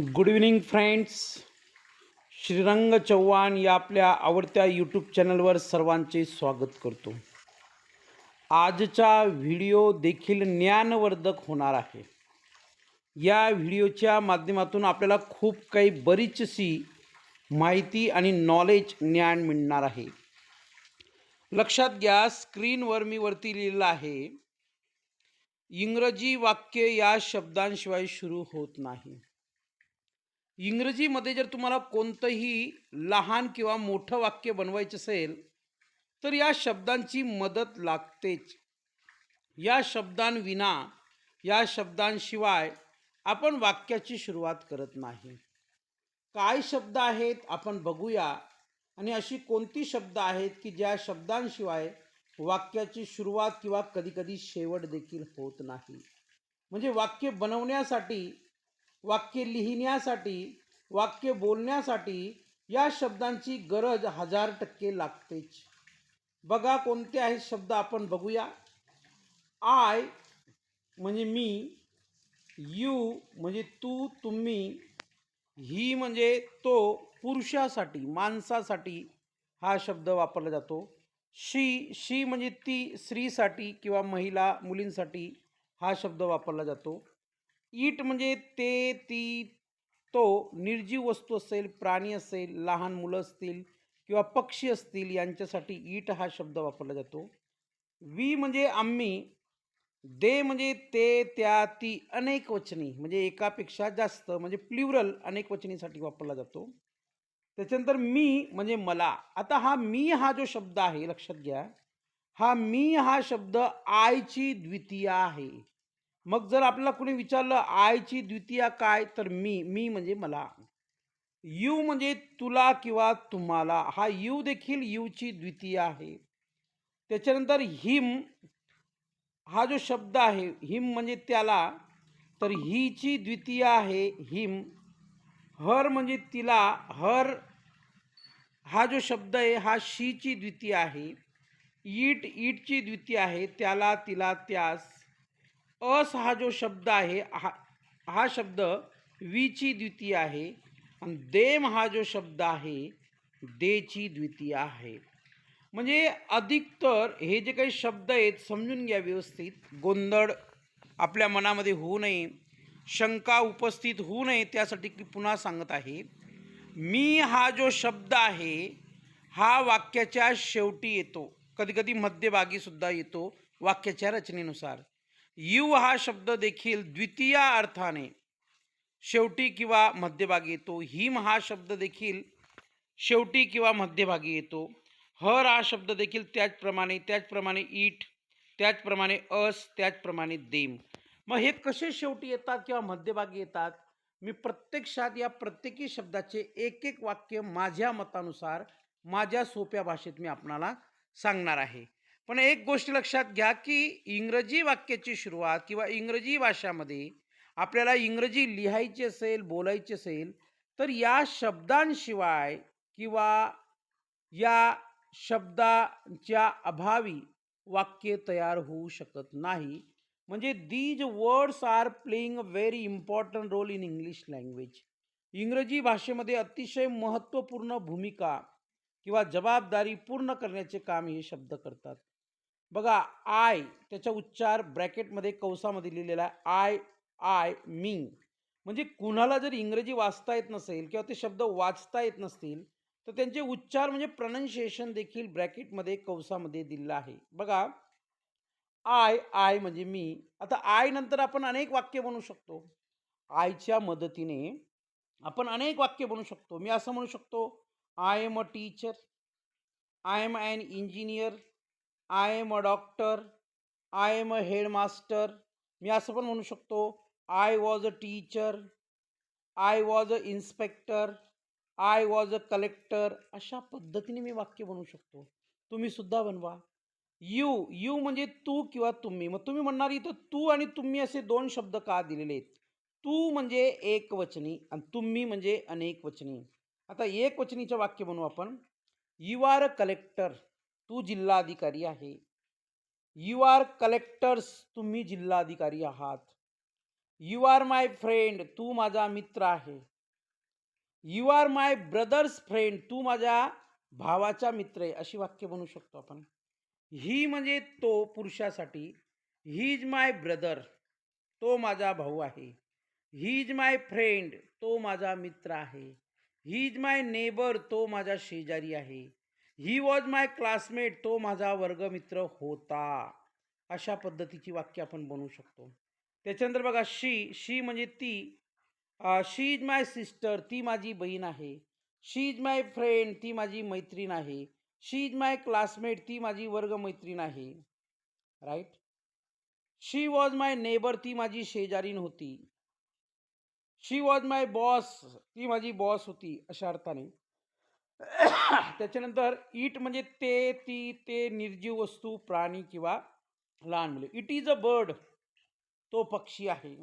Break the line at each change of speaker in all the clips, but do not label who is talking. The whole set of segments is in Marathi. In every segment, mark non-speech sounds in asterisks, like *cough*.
Good evening friends Shrirang Chavan या आपल्या आवडत्या यूट्यूब चॅनलवर सर्वांचे स्वागत करतो. आजचा व्हिडिओ देखील ज्ञानवर्धक होणार आहे. या व्हिडिओच्या माध्यमातून आपल्याला खूप काही बरीचशी माहिती आणि नॉलेज ज्ञान मिळणार आहे. लक्षात घ्या स्क्रीनवर मी वरती लिहिलेलं आहे. इंग्रजी वाक्य या शब्दांशिवाय सुरू होत नाही. इंग्रजीमध्ये जर तुम्हाला कोणतंही लहान किंवा मोठं वाक्य बनवायचं असेल तर या शब्दांची मदत लागतेच. या शब्दांविना या शब्दांशिवाय आपण वाक्याची सुरुवात करत नाही. काय शब्द आहेत आपण बघूया आणि अशी कोणती शब्द आहेत की ज्या शब्दांशिवाय वाक्याची सुरुवात किंवा कधीकधी शेवट देखील होत नाही. म्हणजे वाक्य बनवण्यासाठी वाक्य लिहिण्यासाठी वाक्य बोलण्यासाठी या शब्दांची गरज हजार टक्के लागतेच. बघा कोणते आहेत शब्द आपण बघूया. आय म्हणजे मी यू म्हणजे तू तुम्ही ही म्हणजे तो पुरुषासाठी माणसासाठी हा शब्द वापरला जातो. शी शी म्हणजे ती स्त्रीसाठी किंवा महिला मुलींसाठी हा शब्द वापरला जातो. ईट म्हणजे ते ती तो निर्जीव वस्तू असेल प्राणी असेल लहान मुलं असतील किंवा पक्षी असतील यांच्यासाठी ईट हा शब्द वापरला जातो. वी म्हणजे आम्ही दे म्हणजे ते त्या ती अनेक वचनी म्हणजे एकापेक्षा जास्त म्हणजे प्ल्युरल अनेक वचनीसाठी वापरला जातो. त्याच्यानंतर मी म्हणजे मला. आता हा मी हा जो शब्द आहे लक्षात घ्या. हा मी हा शब्द आयची द्वितीय आहे. मग जर आपल्याला कोणी विचारलं आयची द्वितीय काय? तर मी मी म्हणजे मला. यू म्हणजे तुला किंवा तुम्हाला. हा यू देखील यूची द्वितीय आहे. त्याच्यानंतर हिम हा जो शब्द आहे हिम म्हणजे त्याला तर हीची द्वितीय आहे हिम. हर म्हणजे तिला हर हा जो शब्द आहे हा शीची द्वितीय आहे. ईट ईटची द्वितीय आहे त्याला तिला त्यास. अस हा जो शब्द आहे हा हा शब्द वीची द्वितीय आहे आणि देम हा जो शब्द आहे देची द्वितीय आहे. म्हणजे अधिकतर हे जे काही शब्द आहेत समजून घ्या व्यवस्थित. गोंधळ आपल्या मनामध्ये होऊ नये शंका उपस्थित होऊ नये त्यासाठी की पुन्हा सांगत आहे. मी हा जो शब्द आहे हा वाक्याच्या शेवटी येतो. कधीकधी मध्यभागीसुद्धा येतो वाक्याच्या रचनेनुसार. युव हा शब्द देखील द्वितीय अर्थाने शेवटी किंवा मध्यभागी येतो. हिम हा शब्द देखील शेवटी किंवा मध्यभागी येतो. हर हा शब्द देखील त्याचप्रमाणे त्याचप्रमाणे ईट त्याचप्रमाणे अस त्याचप्रमाणे देम. मग हे कसे शेवटी येतात किंवा मध्यभागी येतात? मी प्रत्यक्षात या प्रत्येकी शब्दाचे एक एक वाक्य माझ्या मतानुसार माझ्या सोप्या भाषेत मी आपणाला सांगणार आहे. पण एक गोष्ट लक्षात घ्या की इंग्रजी वाक्याची सुरुवात किंवा इंग्रजी भाषामध्ये आपल्याला इंग्रजी लिहायची असेल बोलायची असेल तर या शब्दांशिवाय किंवा या शब्दांच्या अभावी वाक्य तयार होऊ शकत नाही. म्हणजे these words are playing a very important role in English language इंग्रजी भाषेमध्ये अतिशय महत्त्वपूर्ण भूमिका किंवा जबाबदारी पूर्ण करण्याचे काम हे शब्द करतात. बघा आय त्याचा उच्चार ब्रॅकेटमध्ये कौसामध्ये लिहिलेला आहे आय आय मी म्हणजे कुणाला जर इंग्रजी वाचता येत नसेल किंवा ते शब्द वाचता येत नसतील तर त्यांचे उच्चार म्हणजे प्रनन्शिएशन देखील ब्रॅकेटमध्ये कौसामध्ये दिलेलं आहे. बघा आय आय म्हणजे मी आता आय नंतर आपण अनेक वाक्य बनवू शकतो. आयच्या मदतीने आपण अनेक वाक्य बनवू शकतो. मी असं म्हणू शकतो I am a teacher I am an engineer I am a doctor I am a headmaster मी असं पण म्हणू शकतो I was a teacher I was a inspector I was a collector अशा पद्धतीने मी वाक्य बनवू शकतो. तुम्ही सुद्धा बनवा. यू यू म्हणजे तू किंवा तुम्ही. मग तुम्ही म्हणणार इथं तू आणि तुम्ही असे दोन शब्द का दिलेले आहेत? तू म्हणजे एक वचनी आणि तुम्ही म्हणजे अनेक वचनी. आता एक वचनीचं वाक्य बनवू आपण. यू आर अ कलेक्टर तू जिल्हाधिकारी आहे. यू आर कलेक्टर्स तुम्ही जिल्हाधिकारी आहात. यू आर माय फ्रेंड तू माझा मित्र आहे. You are my brother's friend तू माझ्या भावाचा मित्र आहे अशी वाक्य बनवू शकतो आपण. ही म्हणजे तो पुरुषासाठी ही इज माय ब्रदर तो माझा भाऊ आहे. ही इज माय फ्रेंड तो माझा मित्र आहे. ही इज माय नेबर तो माझा शेजारी आहे. ही वॉज माय क्लासमेट तो माझा वर्गमित्र होता. अशा पद्धतीची वाक्य आपण बनवू शकतो. त्याच्यानंतर बघा शी शी म्हणजे ती. शी इज माय सिस्टर ती माझी बहीण आहे. शी इज माय फ्रेंड ती माझी मैत्रीण आहे. शी इज माय क्लासमेट ती माझी वर्गमैत्रीण आहे. Right she was my neighbour ती माझी शेजारीण होती. शी वॉज माय बॉस ती माझी बॉस होती. अशा अर्थाने. *coughs* त्याच्यानंतर इट म्हणजे ते ती ते निर्जीव वस्तू प्राणी किंवा लहान मुले. इट इज अ बर्ड तो पक्षी आहे.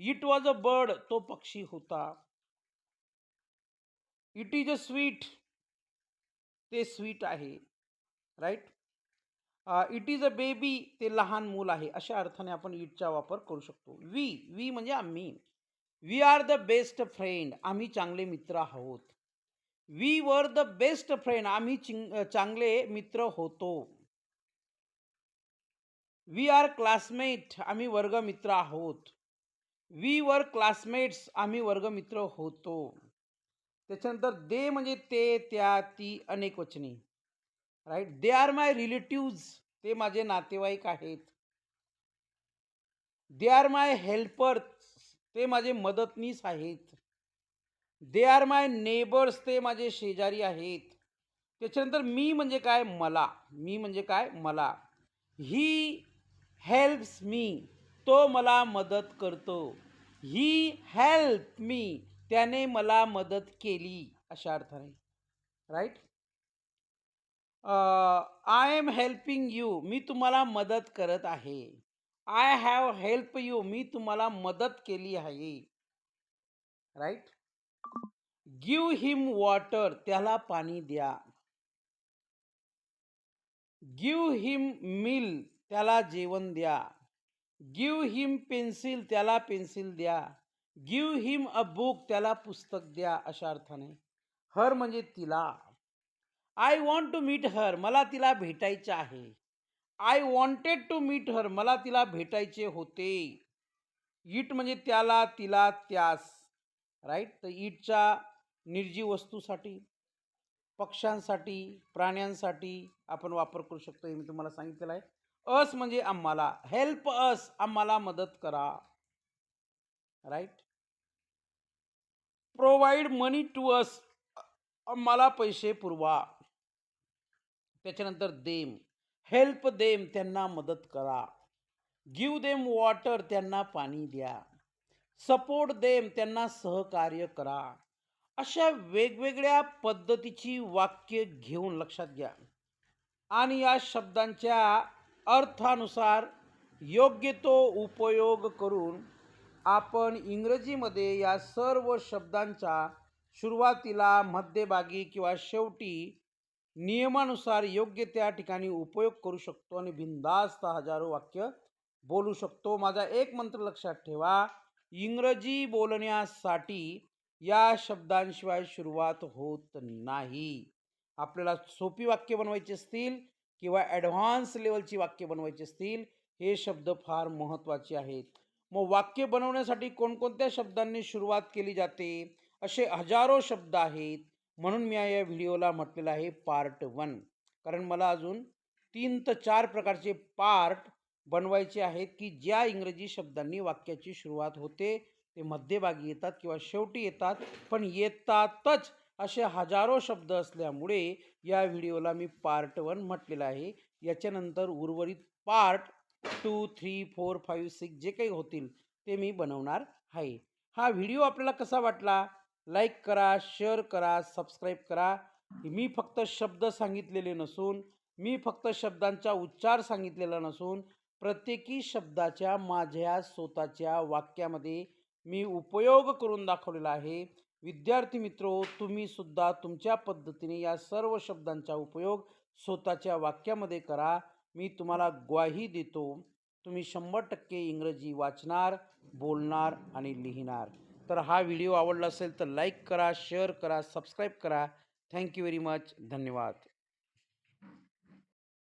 इट वॉज अ बर्ड तो पक्षी होता. इट इज अ स्वीट ते स्वीट आहे right? It is a baby ते लहान मूल आहे अशा अर्थाने आपण इटचा वापर करू शकतो. वी वी म्हणजे आम्ही. We are the best friend आम्ही चांगले मित्र आहोत. We were the best friend आम्ही चिंग चांगले मित्र होतो. वी आर क्लासमेट आम्ही वर्गमित्र आहोत. वी वर क्लासमेट्स आम्ही वर्गमित्र होतो. त्याच्यानंतर दे म्हणजे ते त्या ती अनेक वचनी. Right they are my relatives ते माझे नातेवाईक आहेत. दे आर माय हेल्पर ते माझे मदतनीस आहेत. दे आर माय नेबर्स ते माझे शेजारी आहेत. त्याच्यानंतर मी म्हणजे काय? मला. मी म्हणजे काय? मला. ही हेल्प्स मी तो मला मदत करतो. ही हेल्प मी त्याने मला मदत केली. अशा अर्थाने. Right I am helping you मी तुम्हाला मदत करत आहे. आय हॅव हेल्प यू मी तुम्हाला मदत केली आहे. राईट गिव हिम वॉटर त्याला पाणी द्या. गिव हिम मिल त्याला जेवण द्या. गिव हिम पेन्सिल त्याला पेन्सिल द्या. गिव हिम अ बुक त्याला पुस्तक द्या अशा अर्थाने. हर म्हणजे तिला. I want to meet her मला तिला भेटायचे आहे. I wanted to meet her मला तिला भेटायचे होते. इट म्हणजे त्याला तिला त्यास. राईट तर ईटच्या निर्जीव वस्तूसाठी पक्ष्यांसाठी प्राण्यांसाठी आपण वापर करू शकतो हे मी तुम्हाला सांगितलेलं आहे. अस म्हणजे आम्हाला हेल्प अस आम्हाला मदत करा. Right provide money to us आम्हाला पैसे पुरवा. त्याच्यानंतर देम हेल्प देम त्यांना मदत करा. गिव देम वॉटर त्यांना पाणी द्या. सपोर्ट देम त्यांना सहकार्य करा. अशा वेगवेगळ्या पद्धतीची वाक्य घेऊन लक्षात घ्या. आणि या शब्दांच्या अर्थानुसार योग्य तो उपयोग करून आपण इंग्रजीमध्ये या सर्व शब्दांचा सुरुवातीला मध्यभागी किंवा शेवटी नियमानुसार योग्य त्या ठिकाणी उपयोग करू शकतो आणि बिनधास्त हजारो वाक्य बोलू शकतो. माझा एक मंत्र लक्षात ठेवा. इंग्रजी बोलण्यासाठी या शब्दांशिवाय सुरुवात होत नाही. आपल्याला सोपी वाक्य बनवायची असतील किंवा ॲडव्हान्स लेवलची वाक्य बनवायची असतील हे शब्द फार महत्त्वाचे आहेत. मग वाक्य बनवण्यासाठी कोणकोणत्या शब्दांनी सुरुवात केली जाते? असे हजारो शब्द आहेत. म्हणून मी या व्हिडिओला म्हटलेलं आहे पार्ट वन. कारण मला अजून तीन तर चार प्रकारचे पार्ट बनवायचे आहेत की ज्या इंग्रजी शब्दांनी वाक्याची सुरुवात होते ते मध्यभागी येतात किंवा शेवटी येतात पण येतातच असे हजारो शब्द असल्यामुळे या व्हिडिओला मी पार्ट वन म्हटलेलं आहे. याच्यानंतर उर्वरित part two three four five six जे काही होतील ते मी बनवणार आहे. हा व्हिडिओ आपल्याला कसा वाटला? लाईक करा शेअर करा सबस्क्राईब करा. मी फक्त शब्द सांगितलेले नसून मी फक्त शब्दांचा उच्चार सांगितलेला नसून प्रत्येकी शब्दाच्या माझ्या स्वतःच्या वाक्यामध्ये मी उपयोग करून दाखवलेला आहे. विद्यार्थी मित्रो तुम्ही सुद्धा तुमच्या पद्धतीने या सर्व शब्दांचा उपयोग स्वतःच्या वाक्यामध्ये करा. मी तुम्हाला ग्वाही देतो. तुम्ही शंभर टक्के इंग्रजी वाचणार बोलणार आणि लिहिणार. तर हा व्हिडिओ आवडला असेल तर लाईक करा शेअर करा सबस्क्राईब करा. Thank you very much. धन्यवाद.